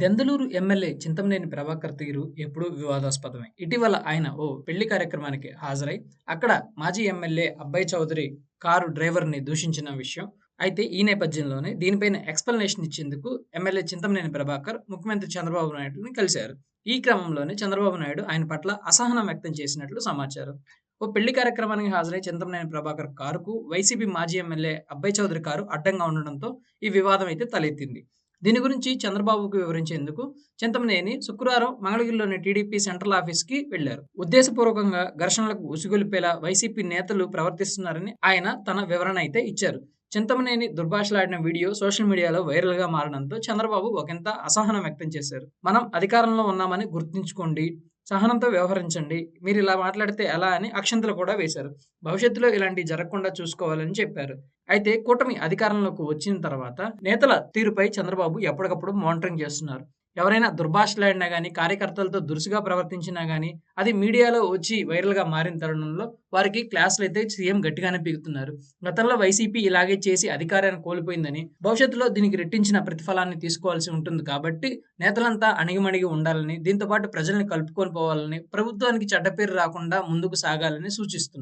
Denduluru MLA Chintamaneni Prabhakar తీరు ఎప్పుడూ వివాదాస్పదమే. ఇటీవల ఆయన ఓ పెళ్ళి కార్యక్రమానికి హాజరై అక్కడ మాజీ ఎమ్మెల్యే అబ్బాయి చౌదరి కారు డ్రైవర్ని దూషించిన విషయం. అయితే ఈ నేపథ్యంలోనే దీనిపైన ఎక్స్ప్లెనేషన్ ఇచ్చేందుకు ఎమ్మెల్యే చింతమనేని ప్రభాకర్ ముఖ్యమంత్రి చంద్రబాబు నాయుడుని కలిశారు. ఈ క్రమంలోనే చంద్రబాబు నాయుడు ఆయన పట్ల అసహనం వ్యక్తం చేసినట్లు సమాచారం. ఓ పెళ్ళి కార్యక్రమానికి హాజరై చింతమనేని ప్రభాకర్ కారుకు వైసీపీ మాజీ ఎమ్మెల్యే అబ్బాయి చౌదరి కారు అడ్డంగా ఉండడంతో ఈ వివాదం అయితే తలెత్తింది. దీని గురించి చంద్రబాబుకు వివరించేందుకు చింతమనేని శుక్రవారం మంగళగిరిలోని టీడీపీ సెంట్రల్ ఆఫీస్కి వెళ్ళారు ఉద్దేశపూర్వకంగా ఘర్షణలకు ఉసిగొలిపేలా వైసీపీ నేతలు ప్రవర్తిస్తున్నారని ఆయన తన వివరణ అయితే ఇచ్చారు. చింతమనేని దుర్భాషలాడిన వీడియో సోషల్ మీడియాలో వైరల్గా మారడంతో చంద్రబాబు ఒకంత అసహనం వ్యక్తం చేశారు. మనం అధికారంలో ఉన్నామని గుర్తుంచుకోండి. సహనంతో వ్యవహరించండి. మీరు ఇలా మాట్లాడితే ఎలా అని అక్షంతలు కూడా వేశారు. భవిష్యత్తులో ఇలాంటివి జరగకుండా చూసుకోవాలని చెప్పారు. అయితే కూటమి అధికారంలోకి వచ్చిన తర్వాత నేతల తీరుపై చంద్రబాబు ఎప్పటికప్పుడు మానిటరింగ్ చేస్తున్నారు. ఎవరైనా దుర్భాషలాడినా కానీ కార్యకర్తలతో దురుసుగా ప్రవర్తించినా కానీ అది మీడియాలో వచ్చి వైరల్గా మారిన తరుణంలో వారికి క్లాసులు అయితే సీఎం గట్టిగానే పీగుతున్నారు గతంలో వైసీపీ ఇలాగే చేసి అధికారాన్ని కోల్పోయిందని భవిష్యత్తులో దీనికి రెట్టించిన ప్రతిఫలాన్ని తీసుకోవాల్సి ఉంటుంది కాబట్టి నేతలంతా అణిగిమణిగి ఉండాలని దీంతో పాటు ప్రజల్ని కలుపుకొని పోవాలని ప్రభుత్వానికి చెడ్డ పేరు రాకుండా ముందుకు సాగాలని సూచిస్తున్నారు.